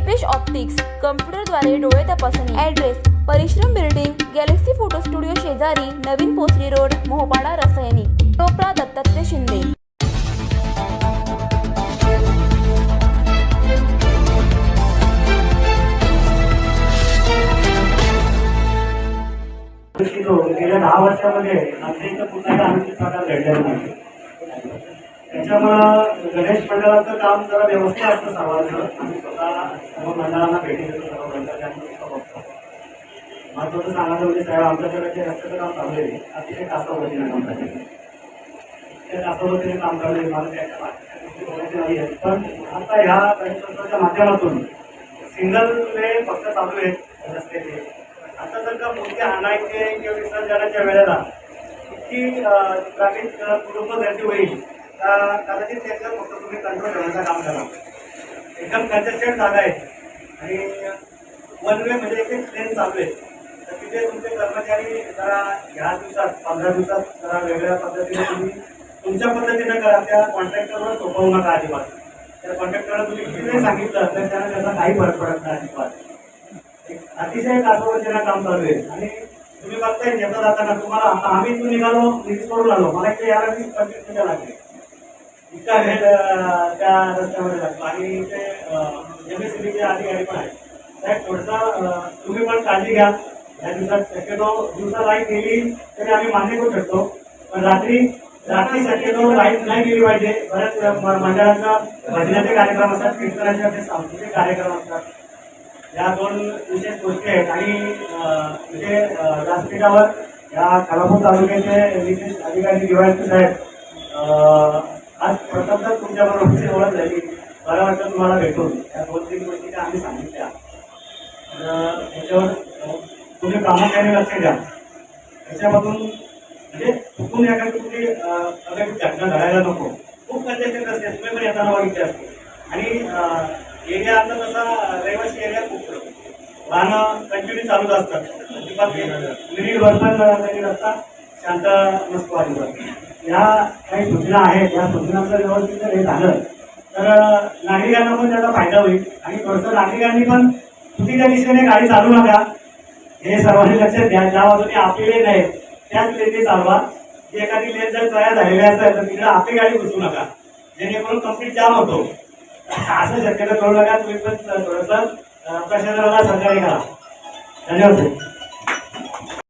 Deepesh optics कम्प्युटरद्वारे डोळे तपासणी address परिश्रम बिल्डिंग गॅलेक्सी फोटो स्टुडिओ शेजारी नवीन पोसरी रोड मोहपाडा रसायनी टोपरा दत्तात्रय शिंदे. गेल्या दहा वर्षामध्ये आमच्या पुन्हा आमचे प्रकार घडलेला नाही त्याच्यामुळं गणेश मंडळाचं काम जरा व्यवस्थित असतं सर्वांचं. आम्ही स्वतः सर्व मंडळांना भेटी देतो सर्व मंडळांना बघतो. महत्वाचं सांगायचं म्हणजे साहेब आमच्याकडे जे रस्त्याचं काम चालू आहे. अतिशय कासावतीने काम चालू त्या कासावतीने काम चालू आहे. मला त्याच्या बाकीच्या नाही. आहेत पण आता ह्या गणेशोत्सवाच्या माध्यमातून सिंगल वे फक्त चालू आहेत रस्त्याचे. आता जर का मूर्ती आणायचे किंवा विसर्जनाच्या वेळेला इतकी ग्रामीण कुटुंब गर्दी होईल? का कदाचित त्याच्यावर फक्त तुम्ही कंट्रोल ठेवण्याचं काम करा. एकदम कंजेस्टेड जागा आहे. आणि वन वे म्हणजे एक एक ट्रेन चालू आहे. तर तिथे तुमचे कर्मचारी जरा ह्या दिवसात पंधरा दिवसात जरा वेगळ्या पद्धतीने तुम्ही तुमच्या पद्धतीने करा. त्या कॉन्ट्रॅक्टरवर सोपवू नका अजिबात. त्या कॉन्ट्रॅक्टरला तुम्ही किती सांगितलं तर त्याला त्याचा काही फरक पडत नाही अजिबात. एक अतिशय कासवतीनं काम चालू आहे. आणि तुम्ही बघताय येता जाताना तुम्हाला आता आम्ही तू निघालो निधी सोडून आलो. मला इथे यायला वीस पंचवीस मिनिटं लागले. इतका वेळ त्या रस्त्यामध्ये लागतो आणि ते एम एस चे अधिकारी पण आहेत. साहेब थोडंसं तुम्ही पण काळजी घ्या. या दिवसात शक्यतो दिवसा लाइट गेली तरी आम्ही मान्य करू शकतो. पण रात्री रात्री शक्यतो लाइट नाही गेली पाहिजे. बऱ्याच म- मंडळाचा भजनाचे कार्यक्रम असतात कीर्तनाचे असे सांस्कृतिक कार्यक्रम असतात. या दोन विशेष गोष्टी आहेत. आणि म्हणजे व्यासपीठावर या खालापूर तालुक्याचे विशेष अधिकारी दिवाळी साहेब आज प्रथमतः तुमच्याबरोबरची ओळख झाली. बरं वाटतं तुम्हाला भेटून. या दोन तीन गोष्टी त्या आम्ही सांगितल्या. त्याच्यावर तुम्ही प्रामुख्याने लक्ष द्या. त्याच्यामधून म्हणजे चुकून एखादी कुठली अं, अगदी घटना घडायला नको. खूप कंजेशन असते तुम्ही पण येताना बघितले असते. आणि एरिया आता तसा रहिवासी एरिया खूप वाहनं कंटिन्यू चालूच असतात. अजिबात मिनिटभर पण तरी रस्ता शांत नसतो अजिबात या काही सूचना आहेत या सूचनांचं व्यवस्थित जर हे झालं तर नागरिकांना पण त्याचा फायदा होईल. आणि थोडंसं नागरिकांनी पण चुकीच्या दिशेने गाडी चालू नका. हे सर्वांनी लक्षात घ्या. ज्या बाजूने आपली लेन आहे त्याच लेनने चालवा. की एखादी लेन जर तयार झालेली असेल तर तिकडे आपली गाडी घुसू नका. जेणेकरून कंप्लीट जाम होतो. असं शक्यता करू नका. तुम्ही पण थोडंसं प्रशासनाला सहकार्य करा. धन्यवाद